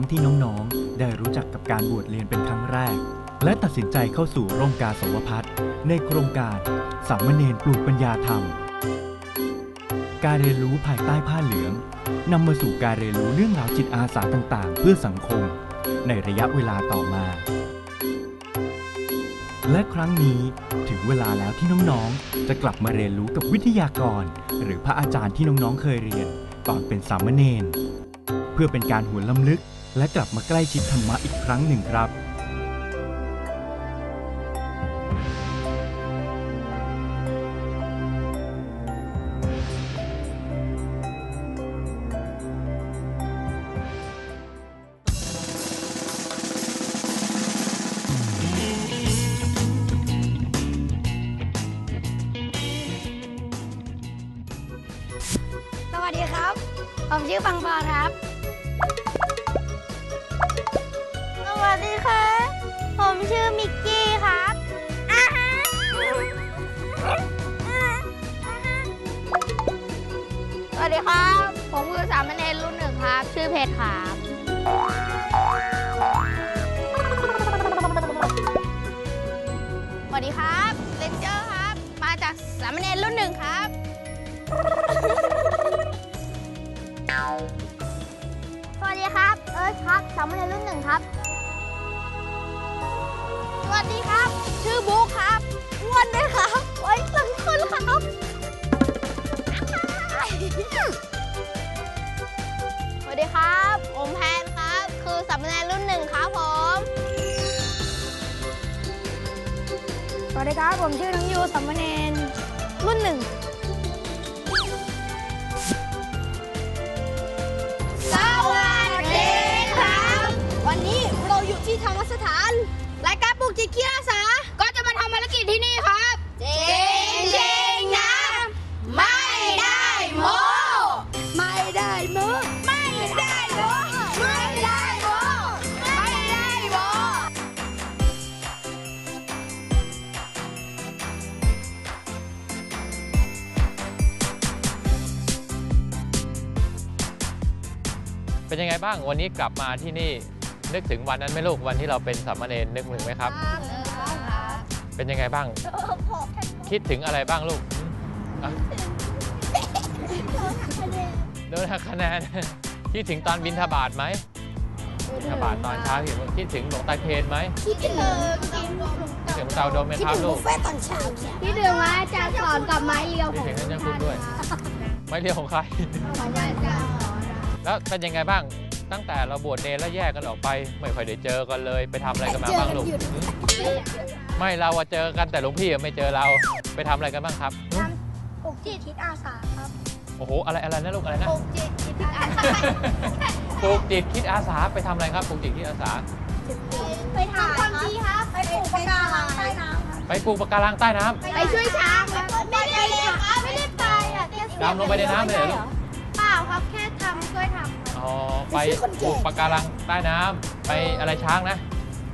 รั้งที่น้องๆ ได้รู้จักกับการบวชเรียนเป็นครั้งแรก และตัดสินใจเข้าสู่ร่มกาสาวพัฒน์ในโครงการสามเณรปลูกปัญญาธรรม การเรียนรู้ภายใต้ผ้าเหลืองนำมาสู่การเรียนรู้เรื่องราวจิตอาสาต่างๆ เพื่อสังคม ในระยะเวลาต่อมา และครั้งนี้ถึงเวลาแล้วที่น้องๆ จะกลับมาเรียนรู้กับวิทยากร หรือพระอาจารย์ที่น้องๆ เคยเรียน ตอนเป็นสามเณรเพื่อเป็นการหวนล้ำลึก และกลับมาใกล้ชิดธรรมะอีกครั้งหนึ่งครับ สวัสดีครับ ผมชื่อปังปอครับ ครับผมชื่อมิกกี้ครับอาฮะสวัสดีครับ ผมคือสามเณรรุ่นหนึ่งครับ ชื่อเพชรครับ สวัสดีครับเลนเจอร์ครับ มาจากสามเณรรุ่นหนึ่งครับ สวัสดีครับ เอิร์ธครับสามเณรรุ่นหนึ่งครับ ชื่อบุ๊คครับอ้วนด้วยครับไว้สังคนครับสวัสดีครับ ผมแพนครับ คือสามเณรรุ่นหนึ่งครับผม สวัสดีครับ ผมชื่อน้องยูสามเณรรุ่นหนึ่งสวัสดีครับ วันนี้เราอยู่ที่ธรรมสถาน รายการปลูกจิตกีฬาสาก็จะมา ทำภารกิจที่นี่ครับจริงจริงๆนะ ไม่ได้โมไม่ได้โมไม่ได้โมไม่ได้โมไม่ได้โมเป็นยังไงบ้างวันนี้กลับมาที่นี่นึกถึงวันนั้นไหมลูกวันที่เราเป็นสามเณรนึกถึงไหมครับ เป็นยังไงบ้าง คิดถึงอะไรบ้างลูกอะโดนหักคะแนนคิดถึงตอนบินทบาทไหมบินทบาทตอนเช้าคิดคิดถึงหลวงตาเคนไหมคิดถึงกินคิดถึงเตาโดมไหมครับลูกคิดถึงว่าอาจารย์สอนกับไม้เรียวคิดของถึงท่านเจ้าคุณด้วย ไม่เรียกของใครของอาจารย์แล้วเป็นยังไงบ้างตั้งแต่เราบวชเนรแล้วแยกกันออกไป ไม่ค่อยได้เจอกันเลย ไปทำอะไรกันมาบ้างลูก ไม่เราอะเจอกันแต่หลวงพี่อะไม่เจอเราไปทำอะไรกันบ้างครับปลูกจิตคิดอาสาครับโอ้โหอะไรอะไรนะลูกอะไรนะปลูกจิตคิดอาสาปลูกจิตคิดอาสาไปทำอะไรครับปลูกจิตคิดอาสา ไปทำความดีครับไปปลูกปะการังใต้น้ำครับไปปลูกปะการังใต้น้ำ ไปช่วยช้างครับไม่ได้เลยครับไม่ได้ไปอะแค่ดำลงไปในน้ำเลยเหรอลูกเปล่าครับแค่ทำช่วยทำอ๋อไปปลูกปะการังใต้น้ำไปอะไรช้างนะ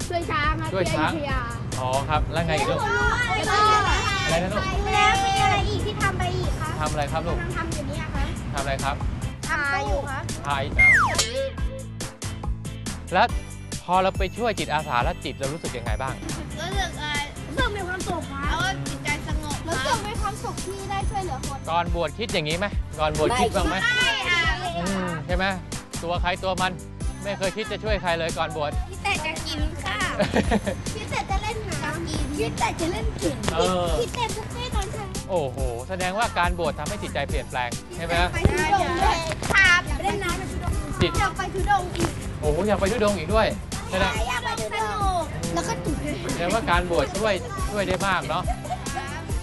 ช่วยช้างครับช่วยช้าง ที่อยุธยา อ๋อครับ แล้วไงอีกลูก แล้วก็อะไรนะลูก แล้วมีอะไรอีกที่ทำไปอีกครับทำอะไรครับลูกกำลังทำอยู่เนี่ยครับทำอะไรครับทำอยู่ครับพายอ้าวแล้วพอเราไปช่วยจิตอาสาแล้วจิตเรารู้สึกยังไงบ้าง รู้สึกเอ่อรู้สึกมีความสุขครับแล้วก็จิตใจสงบรู้สึกมีความสุขที่ได้ช่วยเหลือคนก่อนบวชคิดอย่างนี้ไหมก่อนบวชคิดบ้างไหมใช่ค่ะอืมใช่ไหมตัวใครตัวมันไม่เคยคิดจะช่วยใครเลยก่อนบวชคิดแต่จะกินข้าว คิดแต่จะเล่นเกมเออ คิดแต่จะเล่นตอนเช้าโอ้โห แสดงว่าการบวชทำให้จิตใจเปลี่ยนแปลงใช่ไหมไปทุดงด้วยครับอยากเล่นน้ำไปทุดงจิตอยากไปทุดงอีกโอ้โหอยากไปทุดงค์อีกด้วยแสดงอยากไปทุดงแล้วก็จุดแสดงว่าการบวชช่วยช่วยได้มากเนาะ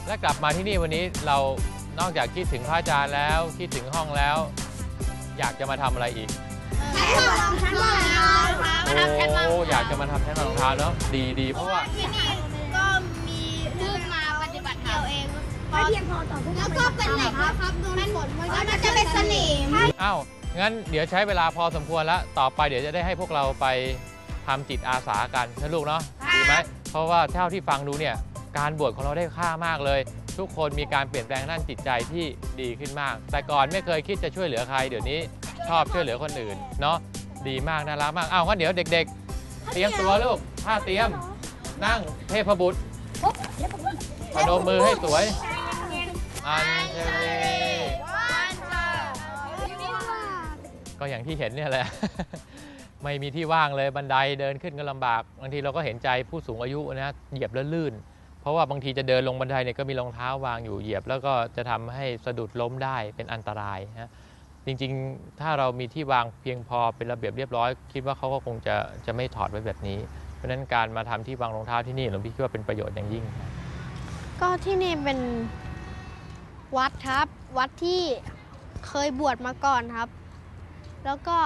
และกลับมาที่นี่วันนี้เรานอกจากคิดถึงพระอาจารย์แล้ว คิดถึงห้องแล้ว อยากจะมาทำอะไรอีกแค่มาลองชั้นวางรองเท้ามาทำแค่วางโอ้อยากจะมาทำแท่นรองเท้าเนาะดีดีเพราะว่าที่นี่ ไม่เพียงพอต่อแล้วก็เป็นเหล็กนะครับโดนฝนมันก็จะเป็นสนิมอ้าวงั้นเดี๋ยวใช้เวลาพอสมควรแล้วต่อไปเดี๋ยวจะได้ให้พวกเราไปทำจิตอาสากันนะลูกเนาะดีไหมเพราะว่าเท่าที่ฟังดูเนี่ยการบวชของเราได้ค่ามากเลย ทุกคนมีการเปลี่ยนแปลงด้านจิตใจที่ดีขึ้นมาก แต่ก่อนไม่เคยคิดจะช่วยเหลือใคร เดี๋ยวนี้ชอบช่วยเหลือคนอื่นเนาะดีมากน่ารักมากอ้าวงั้นเดี๋ยวเด็ก ๆ เตรียมตัวลูกท่าเตรียมนั่งเทพบุตรพนมมือให้สวย อันเชลีก็อย่างที่เห็นเนี่ยแหละ ไม่มีที่ว่างเลยบันไดเดินขึ้นก็ลำบาก บางทีเราก็เห็นใจผู้สูงอายุนะเหยียบแล้วลื่น เพราะว่าบางทีจะเดินลงบันไดเนี่ยก็มีรองเท้าวางอยู่เหยียบ แล้วก็จะทำให้สะดุดล้มได้เป็นอันตรายนะจริงๆ ถ้าเรามีที่วางเพียงพอเป็นระเบียบเรียบร้อย คิดว่าเขาก็คงจะจะไม่ถอดไว้แบบนี้ เพราะฉะนั้นการมาทำที่วางรองเท้าที่นี่หลวงพี่คิดว่าเป็นประโยชน์อย่างยิ่ง ก็ที่นี่เป็น วัดครับ วัดที่เคยบวชมาก่อนครับ แล้วก็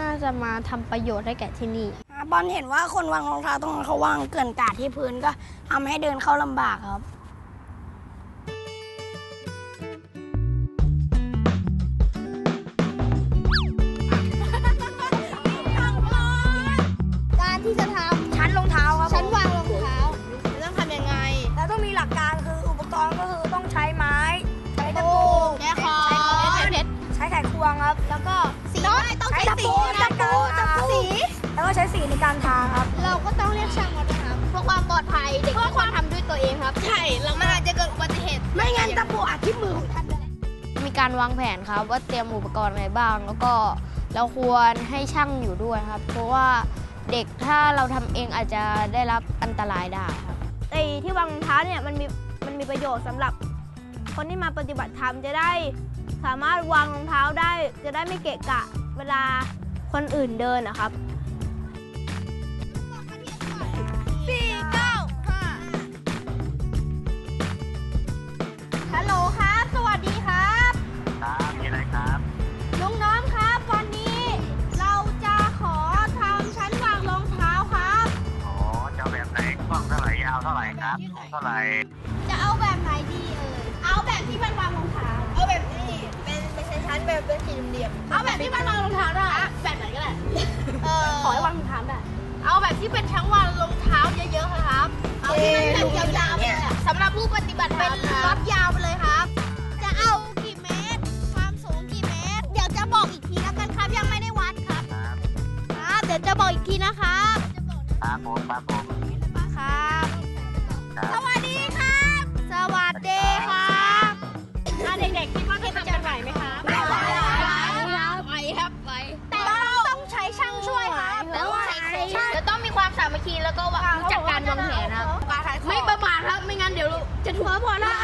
น่าจะมาทำประโยชน์ให้แก่ที่นี่อาบอลเห็นว่าคนวางรองเท้าตรงนั้นเขาวางเกลื่อนกาดที่พื้นก็ทำให้เดินเข้าลำบากครับ ก็ใช้สีในการทาครับ เราก็ต้องเรียกช่างมาด้วยครับเพื่อความปลอดภัยเด็กเพื่อความทำด้วยตัวเองครับ ใช่ เราไม่อาจจะเกิดอุบัติเหตุ ไม่งั้นตะปูอาจที่มือของท่านได้มีการวางแผนครับว่าเตรียมอุปกรณ์อะไรบ้าง แล้วก็เราควรให้ช่างอยู่ด้วยครับ เพราะว่าเด็กถ้าเราทำเองอาจจะได้รับอันตรายได้ครับไอ้ที่วางรองเท้าเนี่ยมันมีมันมีประโยชน์สำหรับ คนที่มาปฏิบัติธรรมจะได้สามารถวางรองเท้าได้จะได้ไม่เกะกะเวลาคนอื่นเดินนะครับ เท่าไหร่ จะเอาแบบไหนดีเอ่ยเอาแบบที่มันวางรองเท้าเอาแบบนี้เป็นเป็นชั้นแบบเป็นสี่เหลี่ยมเอาแบบที่มันวางรองเท้าได้แบบไหนก็ได้เออขอให้วางรองเท้าได้เอาแบบที่เป็นชั้นวางรองเท้าเยอะๆครับ เอาที่มันแบบยาวๆไปเลยอะสำหรับผู้ปฏิบัติเป็นล็อตยาวไปเลยครับ จะเอากี่เมตร ความสูงกี่เมตร เดี๋ยวจะบอกอีกทีแล้วกันครับยังไม่ได้วัดครับ ครับครับเดี๋ยวจะบอกอีกทีนะครับครับผมครับผมครับครับ สวัสดีครับ สวัสดีครับอะเด็กๆคิดว่าจะทำกันไหวไหมคะไหวครับไหวครับไหวแต่เราต้องใช้ช่างช่วยครับแล้วใช้ช่างจะต้องมีความสามัคคีแล้วก็รู้จักการวางแผนครับไม่ประมาทครับ ไม่งั้นเดี๋ยวจะถูกพอแล้ว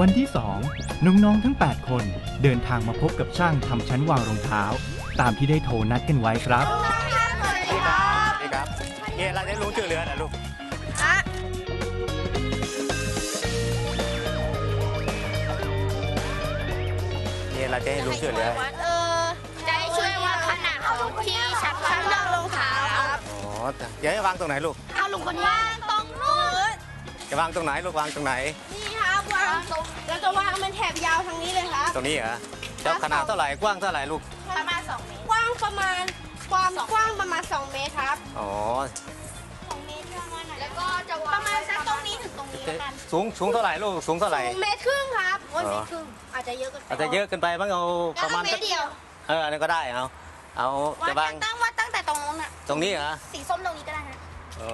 วันที่ 2 น้องๆทั้ง 8 คนเดินทางมาพบกับช่างทำชั้นวางรองเท้า ตามที่ได้โทรนัดกันไว้ครับนี่ครับนี่ครับเนี่ยเราได้รู้ชื่อเรือนะลูกเนี่ยเราจะให้รู้ชื่อเรือเออจะให้ช่วยว่าขนาดของที่ชั้นวางรองเท้าครับอ๋อเดี๋ยวให้วางตรงไหนลูกเอาลุงคนวางตรงนู้นจะวางตรงไหนลูกวางตรงไหน เราจะวางเป็นแถบยาวทางนี้เลยครับ ตรงนี้เหรอจะขนาดเท่าไหร่กว้างเท่าไหร่ลูก ประมาณ2เมตร กว้างประมาณความกว้างประมาณ 2 เมตรครับ อ๋อ 2 เมตรประมาณไหนแล้วก็จะวางประมาณสักตรงนี้ถึงตรงนี้แล้วกัน สูงสูงเท่าไหร่ลูก สูงเท่าไหร่สูงเมตรครึ่งครับ โอ้ยเหรเมอตรครึ่ง อาจจะเยอะเกินไปอาจจะเยอะเกินไปมั้งเอาประมาณเมสัตกรเดียว เอออันนี้ก็ได้เอา เอาวัดจะวางตั้งวัดตั้งแต่ตรงนู้นอะตรงนี้เหรอ สีส้มตรงนี้ก็ได้นะอ๋อ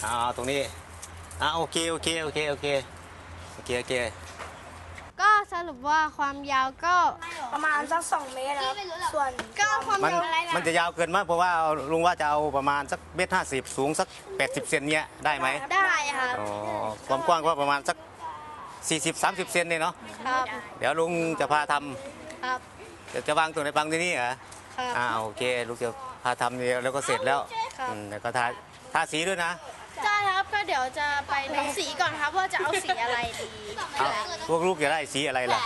เอาเอาตรงนี้อ่าโอเค โอเค โอเค โอเคโอเคโอเคก็สรุปว่าความยาวก็ ประมาณสัก2เมตรครับ ส่วนก็ความมันยาวอะไรล่ะมันจะยาวเกินมากเพราะว่าลุงว่าจะเอาประมาณสักเมตรห้าสิบสูงสักแปดสิบเซนเนี้ยได้ไหมได้ครับอ๋อความกว้างก็ประมาณสักสี่สิบสามสิบเซนเนี่ยเนาะครับเดี๋ยวลุงจะพาทครับำเดี๋ยวจะวางตรงไหนวางที่นี่เหรอครับอ่าโอเคลุงจะพาทำเนี่ยแล้วก็เสร็จแล้วครับอืมแล้วก็ทาทาสีด้วยนะ ใช่ครับก็เดี๋ยวจะไปดูสีก่อนครับว่าจะเอาสีอะไรดีเอาพวกลูกจะได้สีอะไรล่ะ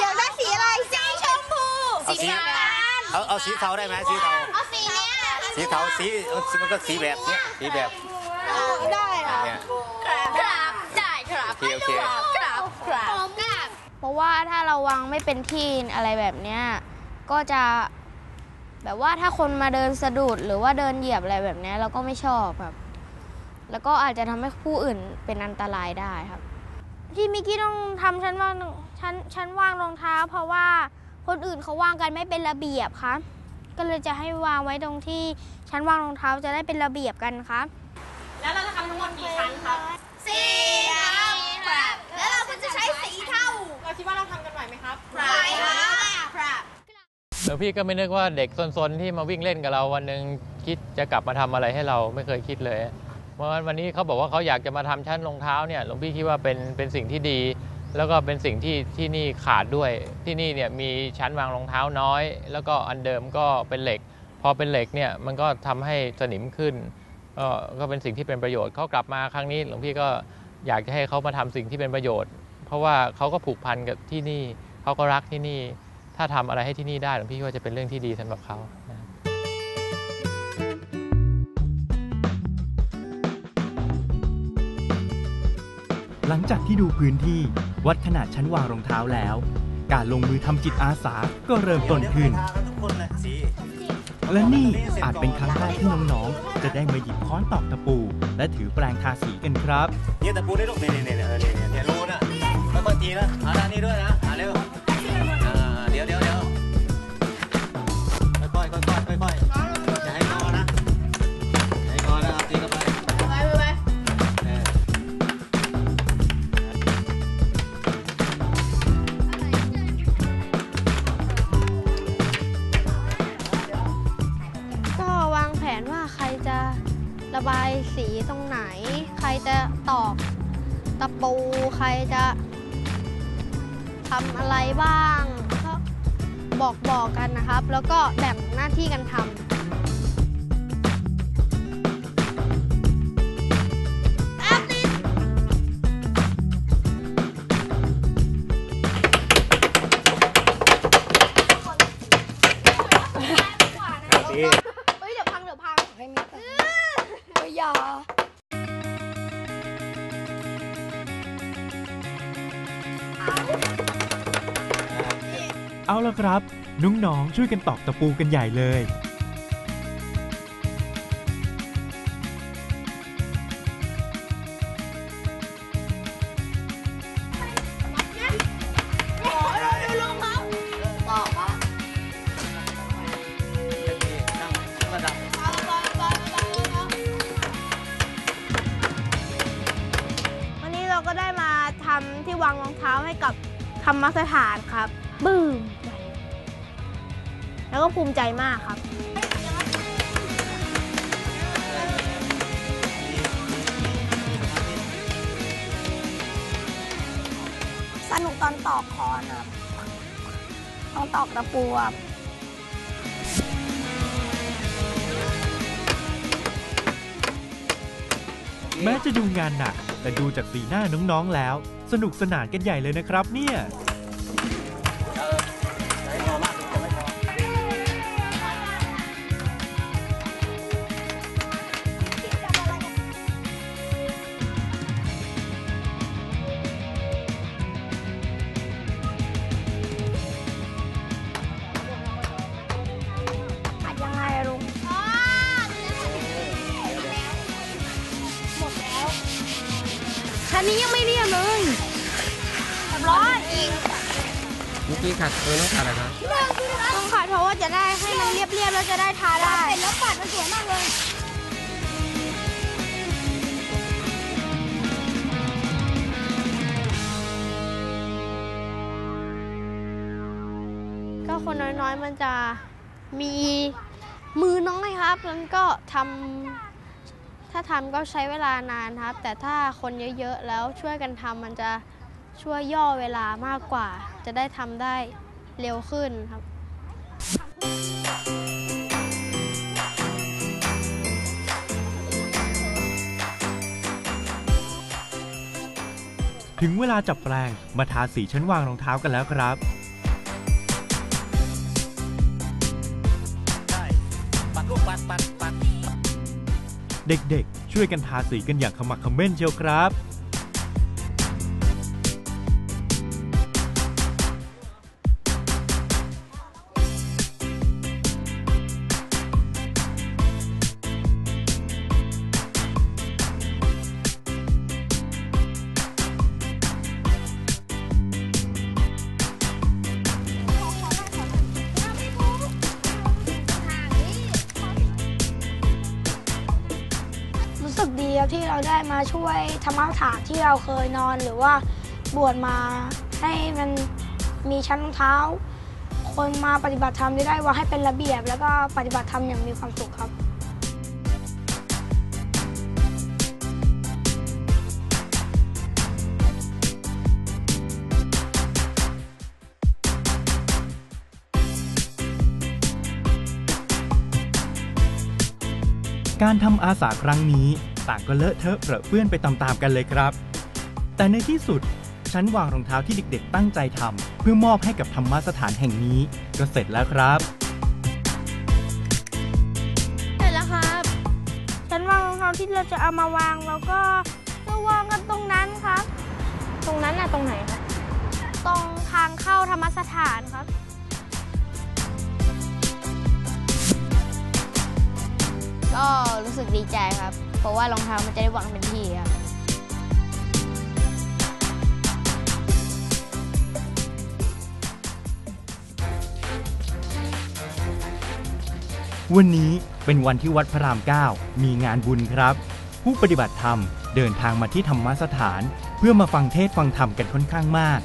อยากได้สีอะไรสีชมพูเอาสีเอาเอาสีเทาได้ไหมสีเทาเอาสีเนี้ยสีเทาสีเอามันก็สีแบบเนี้ยสีแบบได้ค่ะเนี่ยครับได้ครับโอเคโอเคครับครับครับเพราะว่าถ้าเราวางไม่เป็นที่อะไรแบบเนี้ยก็จะแบบว่าถ้าคนมาเดินสะดุดหรือว่าเดินเหยียบอะไรแบบเนี้ยเราก็ไม่ชอบครับ แล้วก็อาจจะทำให้ผู้อื่นเป็นอันตรายได้ครับ ที่มิกกี้ต้องทำชั้นวางชั้นชั้นวางรองเท้า เพราะว่าคนอื่นเขาวางกันไม่เป็นระเบียบครับก็เลยจะให้วางไว้ตรงที่ชั้นวางรองเท้าจะได้เป็นระเบียบกันครับสีครับครับ แล้วเราก็จะใช้สีเทาเราคิดว่าเราทำกันไหวไหมครับไหวครับครับแล้วพี่ก็ไม่นึกว่าเด็กซนๆที่มาวิ่งเล่นกับเราวันหนึ่งคิดจะกลับมาทำอะไรให้เราไม่เคยคิดเลย เพราะฉะนั้นวันนี้เขาบอกว่าเขาอยากจะมาทำชั้นรองเท้าเนี่ยหลวงพี่คิดว่าเป็นเป็นสิ่งที่ดี แล้วก็เป็นสิ่งที่ที่นี่ขาดด้วย ที่นี่เนี่ยมีชั้นวางรองเท้าน้อย แล้วก็อันเดิมก็เป็นเหล็ก พอเป็นเหล็กเนี่ยมันก็ทำให้สนิมขึ้นก็ก็เป็นสิ่งที่เป็นประโยชน์เขากลับมาครั้งนี้หลวงพี่ก็อยากจะให้เขามาทำสิ่งที่เป็นประโยชน์ เพราะว่าเขาก็ผูกพันกับที่นี่เขาก็รักที่นี่ ถ้าทำอะไรให้ที่นี่ได้หลวงพี่ว่าจะเป็นเรื่องที่ดีสำหรับเขา หลังจากที่ดูพื้นที่วัดขนาดชั้นวางรองเท้าแล้ว การลงมือทำจิตอาสาก็เริ่มต้นขึ้น และนี่อาจเป็นครั้งแรกที่น้องๆ จะได้มาหยิบค้อนตอกตะปู และถือแปลงทาสีกันครับ เนี่ยตะปูได้ลูกเนี่ยเนี่ยเนี่ยเนี่ยเนี่ยเนี่ยรูน่ะค่อยๆตีนะอาด้านนี้ด้วยนะ ทำอะไรบ้างก็บอกบอกกันนะครับ แล้วก็แบ่งหน้าที่กันทำ ครับ น้องๆช่วยกันตอกตะปูกันใหญ่เลยนั่งระดับวันนี้เราก็ได้มาทำที่วางรองเท้าให้กับธรรมสถานครับบึ้ม แล้วก็ภูมิใจมากครับสนุกตอนตอกคอนครับต้องตอกตะปูครับแม้จะดูงานหนัก แต่ดูจากสีหน้าน้องๆแล้ว สนุกสนานกันใหญ่เลยนะครับเนี่ย นนี้ยังไม่เรียบเลยเรียบร้อยเมื่อกี้ขัดเออต้องขัดอะไรครับต้องขัดเพราะว่าจะได้ให้มันเรียบๆแล้วจะได้ทาได้แล้วปัดมันสวยมากเลยก็คนน้อยๆมันจะมีมือน้อยครับ แล้วก็ทำ ถ้าทำก็ใช้เวลานานครับ แต่ถ้าคนเยอะๆแล้วช่วยกันทำมันจะช่วยย่อเวลามากกว่า จะได้ทำได้เร็วขึ้นครับถึงเวลาจับแปรงมาทาสีชั้นวางรองเท้ากันแล้วครับ เด็กๆ ช่วยกันทาสีกันอย่างขมักเขม้นเชียวครับ ดีครับที่เราได้มาช่วยธรรมสถานที่เราเคยนอนหรือว่าบวชมาให้มันมีชั้นรองเท้า คนมาปฏิบัติธรรมจะได้ว่าให้เป็นระเบียบ แล้วก็ปฏิบัติธรรมอย่างมีความสุขครับการทำอาสาครั้งนี้ ต่างก็เลอะเทอะเปรอะเปื้อนไปตามๆกันเลยครับ แต่ในที่สุดชั้นวางรองเท้าที่เด็กๆ ตั้งใจทำเพื่อมอบให้กับธรรมสถานแห่งนี้ ก็เสร็จแล้วครับ เสร็จแล้วครับ ฉันวางรองเท้าที่เราจะเอามาวางแล้วก็จะวางกันตรงนั้นครับ ตรงนั้นน่ะตรงไหนครับตรงทางเข้าธรรมสถานครับ ก็รู้สึกดีใจครับเพ ราะว่ารองเท้ามันจะได้วางเป็นที่ครับวันนี้เป็นวันที่วัดพระราม 9 มีงานบุญครับ ผู้ปฏิบัติธรรมเดินทางมาที่ธรรมสถาน เพื่อมาฟังเทศฟังธรรมกันค่อนข้างมาก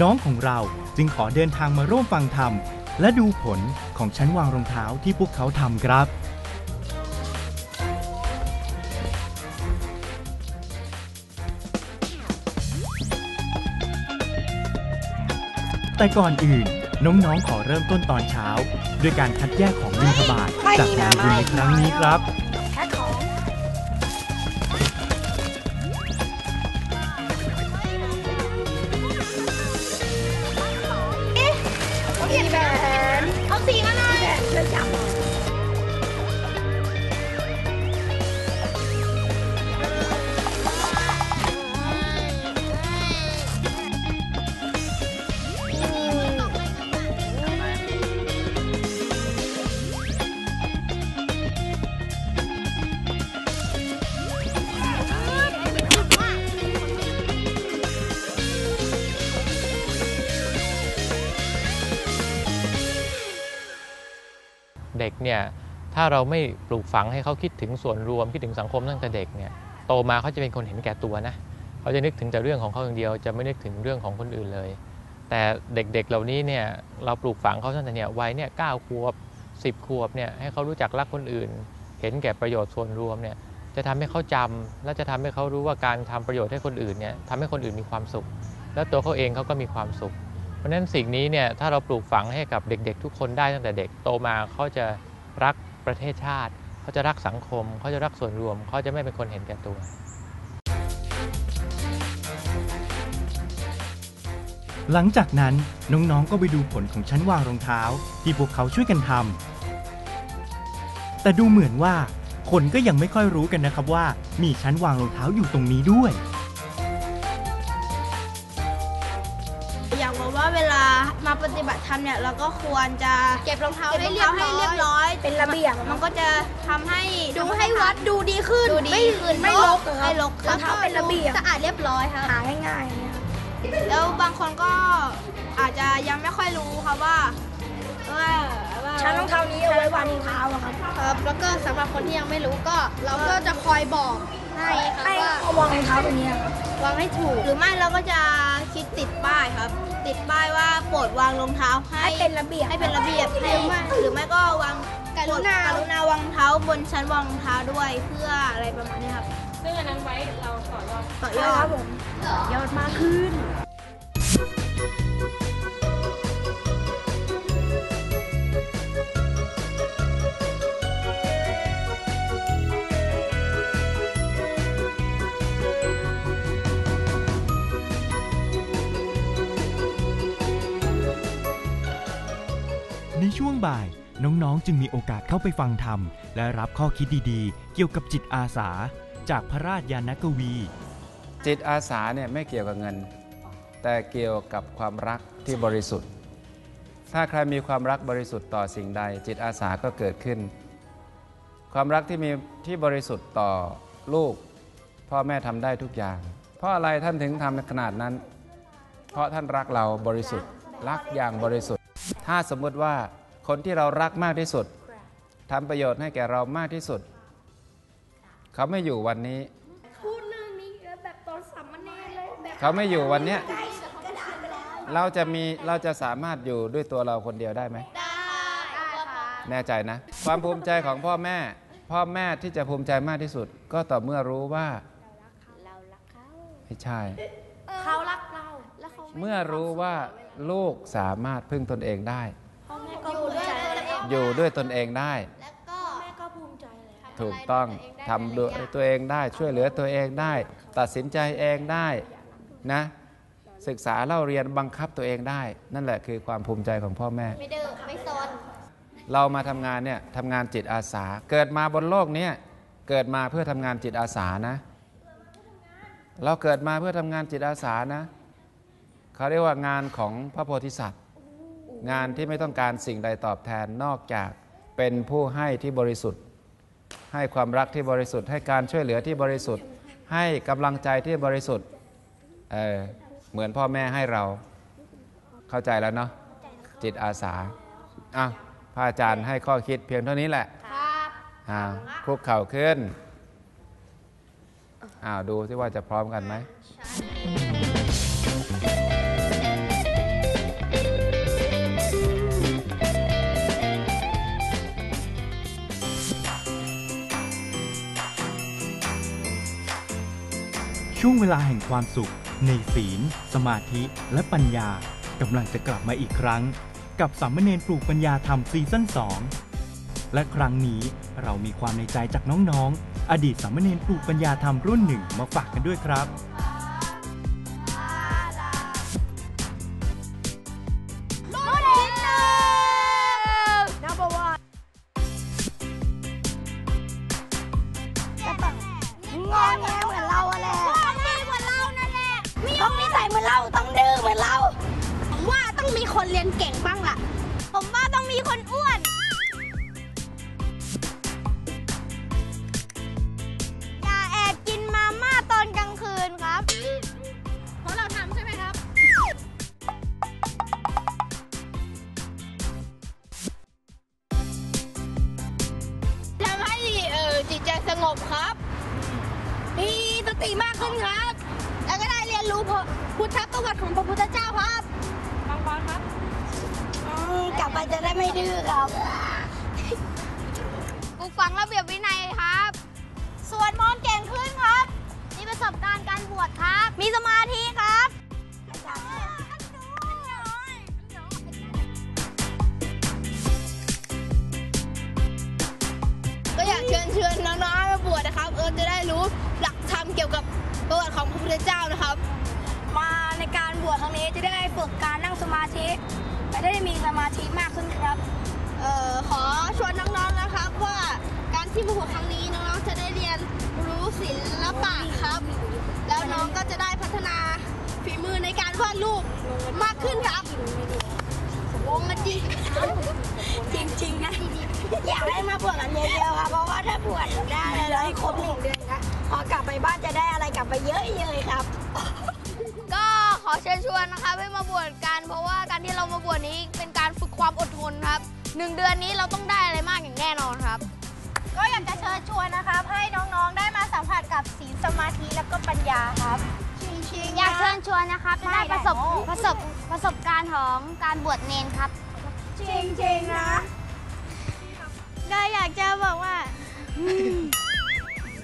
น้องของเราจึงขอเดินทางมาร่วมฟังธรรม และดูผลของชั้นวางรองเท้าที่พวกเขาทำครับ แต่ก่อนอื่น น้องๆ ขอเริ่มต้นตอนเช้า ด้วยการคัดแยกของบิณฑบาตจากงานบุญในครั้งนี้ครับ เด็กเนี่ยถ้าเราไม่ปลูกฝังให้เขาคิดถึงส่วนรวมคิดถึงสังคมตั้งแต่เด็กเนี่ยโตมาเขาจะเป็นคนเห็นแก่ตัวนะเขาจะนึกถึงแต่เรื่องของเขาอย่างเดียว จะไม่นึกถึงเรื่องของคนอื่นเลย แต่เด็กๆเหล่านี้เนี่ยเราปลูกฝังเขาตั้งแต่เนี่ยวัยเนี่ยเก้าขวบ10ขวบเนี่ยให้เขารู้จักรักคนอื่น เห็นแก่ประโยชน์ส่วนรวมเนี่ยจะทำให้เขาจำและจะทำให้เขารู้ว่าการทำประโยชน์ให้คนอื่นเนี่ยทำให้คนอื่นมีความสุข แล้วตัวเขาเองเขาก็มีความสุข เพราะฉะนั้นสิ่งนี้เนี่ยถ้าเราปลูกฝังให้กับเด็กๆ ทุกคนได้ตั้งแต่เด็กโตมาเขาจะรักประเทศชาติ เขาจะรักสังคม เขาจะรักส่วนรวม เขาจะไม่เป็นคนเห็นแก่ตัว หลังจากนั้นน้องๆก็ไปดูผลของชั้นวางรองเท้า ที่พวกเขาช่วยกันทำแต่ดูเหมือนว่าคนก็ยังไม่ค่อยรู้กันนะครับว่า มีชั้นวางรองเท้าอยู่ตรงนี้ด้วยอย มาปฏิบัติธรรมเนี่ยเราก็ควรจะเก็บรองเท้าเก็บให้รองเรียเท้าบให้ร้เรีอยยบร้อย เป็นระเบียบมันก็จะทำให้ดูให้วัดดูดีขึ้นดูดีไม่ขึ้นไม่รกไม่รกรองเท้าเป็นระเบียบสะอาดเรียบร้อยครับ หาง่ายๆเนี่ยครับแล้วบางคนก็อาจจะยังไม่ค่อยรู้ครับว่าว่าว่าชั้นรองเท้านี้เอาไว้วางรองเท้าอะครับครับแล้วก็สำหรับคนที่ยังไม่รู้ก็ เราก็จะคอยบอกให้ครับให้ว่าเอาวางรองเท้าตรงนี้ครับวางให้ถูก หรือไม่เราก็จะคิดติดป้ายครับ ติดป้ายว่าโปรดวางรองเท้าให้ให้เป็นระเบียบให้เป็นระเบียบให้หรือไม่ก็วางกรุณากรุณาวางรองเท้าบนชั้นวางรองเท้าด้วยเพื่ออะไรประมาณนี้ครับซึ่งอันนั้นไว้เราต่อยอดต่อยอครัดบผม บ่าย น้องๆ จึงมีโอกาสเข้าไปฟังธรรม และรับข้อคิดดีๆ เกี่ยวกับจิตอาสา จากพระราชยานกวี จิตอาสาเนี่ยไม่เกี่ยวกับเงิน แต่เกี่ยวกับความรักที่บริสุทธิ์ ถ้าใครมีความรักบริสุทธิ์ต่อสิ่งใด จิตอาสาก็เกิดขึ้น ความรักที่มีที่บริสุทธิ์ต่อลูก พ่อแม่ทำได้ทุกอย่าง เพราะอะไรท่านถึงทำขนาดนั้น เพราะท่านรักเราบริสุทธิ์รักอย่างบริสุทธิ์ ถ้าสมมติว่า คนที่เรารักมากที่สุดทำประโยชน์ให้แก่เรามากที่สุด เขาไม่อยู่วันนี้ พูดเรื่องนี้แบบตอนสัมมเนรเลยแบบเขาไม่อยู่วันเนี้ยเราจะมีเราจะสามารถอยู่ด้วยตัวเราคนเดียวได้ไหมได้ค่ะแน่ใจนะ ความภูมิใจของพ่อแม่ พ่อแม่ที่จะภูมิใจมากที่สุด ก็ต่อเมื่อรู้ว่าไม่ใช่เขารักเราแล้วเขาเมื่อรู้ว่าลูกสามารถพึ่งตนเองได้ ก็ภูมิใจแล้วก็อยู่ด้วยตนเองได้ แล้วก็แม่ก็ภูมิใจเลย ถูกต้องทำด้วยตัวเองได้ช่วยเหลือตัวเองได้ ตัดสินใจเองได้นะศึกษาเล่าเรียนบังคับตัวเองได้ นั่นแหละคือความภูมิใจของพ่อแม่ ไม่ดื้อไม่ซนเรามาทำงานเนี่ยทำงานจิตอาสา เกิดมาบนโลกเนี้เกิดมาเพื่อทำงานจิตอาสานะ เราเกิดมาเพื่อทำงานจิตอาสานะเขาเรียกว่างานของพระโพธิสัตว์ งานที่ไม่ต้องการสิ่งใดตอบแทนนอกจากเป็นผู้ให้ที่บริสุทธิ์ ให้ความรักที่บริสุทธิ์ ให้การช่วยเหลือที่บริสุทธิ์ ให้กำลังใจที่บริสุทธิ์เออเหมือนพ่อแม่ให้เรา เข้าใจแล้วเนาะจิตอาสาอะพระอาจารย์ให้ข้อคิดเพียงเท่านี้แหละครับอ่าคุกเข่าขึ้นอ้าวดูที่ว่าจะพร้อมกันไหม ช่วงเวลาแห่งความสุข ในศีล สมาธิและปัญญากำลังจะกลับมาอีกครั้ง กับสามเณรปลูกปัญญาธรรมซีซั่น2 และครั้งนี้เรามีความในใจจากน้องๆอดีตสามเณรปลูกปัญญาธรรมรุ่นหนึ่งมาฝากกันด้วยครับ ธิมากขึ้นครับ เอ่อขอชวนน้องๆนะครับว่าการที่มาบวชครั้งนี้น้องๆจะได้เรียนรู้ศิลปะครับ แล้วน้องก็จะได้พัฒนาฝีมือในการวาดรูปมากขึ้นครับวงกันดีจริงๆนะอยากให้มาบวชกันเยอะๆครับเพราะว่าถ้าบวชได้แล้วให้ครบหนึ่งเดือนนะพอกลับไปบ้านจะได้อะไรกลับไปเยอะเลยครับ ก็ขอเชิญชวนนะครับให้มาบวชกัน เพราะว่าการที่เรามาบวชนี้เป็นการฝึก ความอดทนครับหนึ่งเดือนนี้เราต้องได้อะไรมากอย่างแน่นอนครับ ก็อยากจะเชิญชวนนะครับให้น้องๆได้มาสัมผัสกับศีลสมาธิและก็ปัญญาครับอยากเชิญชวนนะครับจะได้ประสบประสบประสบการณ์ของการบวชเนนครับจริงๆนะก็อยากจะบอกว่า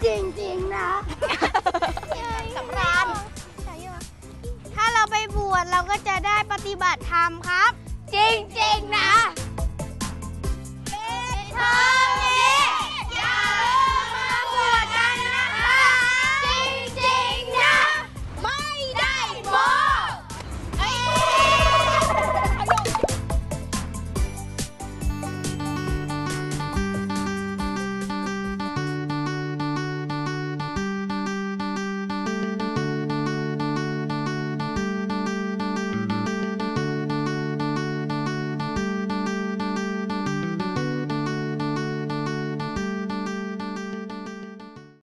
จริงๆนะสำราญถ้าเราไปบวชเราก็จะได้ปฏิบัติธรรมครับ จริงๆนะ เบทอ